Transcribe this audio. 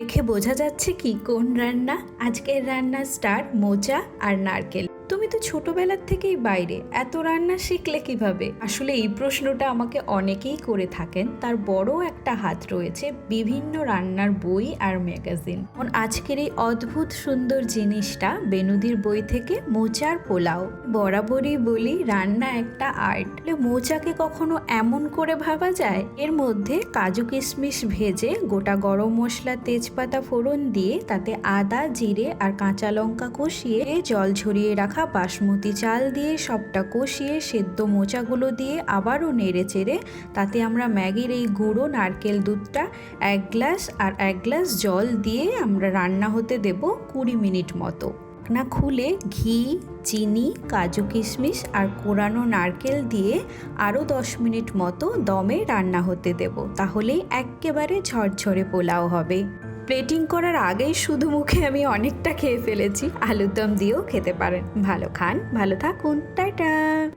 দেখে বোঝা যাচ্ছে কি কোন রান্না? আজকের রান্নার স্টার মোচা আর নারকেল। তুমি তো ছোটবেলার থেকেই বাইরে। এত রান্না শিখলে কীভাবে? আসলে এই প্রশ্নটা আমাকে অনেকেই করে থাকেন। তার বড় একটা হাত রয়েছে বিভিন্ন রান্নার বই আর ম্যাগাজিন। আজকের এই অদ্ভুত সুন্দর জিনিসটা বেনুদির বই থেকে মোচার পোলাও। বরাবরই বলি, রান্না একটা আর্ট। মোচাকে কখনো এমন করে ভাবা যায়? এর মধ্যে কাজু কিশমিশ ভেজে গোটা গরম মশলা, তেজপাতা ফোড়ন দিয়ে তাতে আদা, জিরে আর কাঁচা লঙ্কা কষিয়ে জল ঝরিয়ে রাখা বাসমতি চাল দিয়ে সবটা কষিয়ে সেদ্ধ মোচাগুলো দিয়ে আবারও নেড়ে চেড়ে তাতে আমরা ম্যাগির এই গুঁড়ো, নারকেল দুধটা এক গ্লাস আর এক গ্লাস জল দিয়ে আমরা রান্না হতে দেব কুড়ি মিনিট মতো। ঢাকনা খুলে ঘি, চিনি, কাজু কিশমিশ আর কোরানো নারকেল দিয়ে আরও দশ মিনিট মতো দমে রান্না হতে দেব। তাহলেই এক্কেবারে ঝরঝরে পোলাও হবে। প্লেটিং করার আগেই শুধু মুখে আমি অনেকটা খেয়ে ফেলেছি। আলুর দম দিয়েও খেতে পারেন। ভালো খান, ভালো থাকুন। টাটা!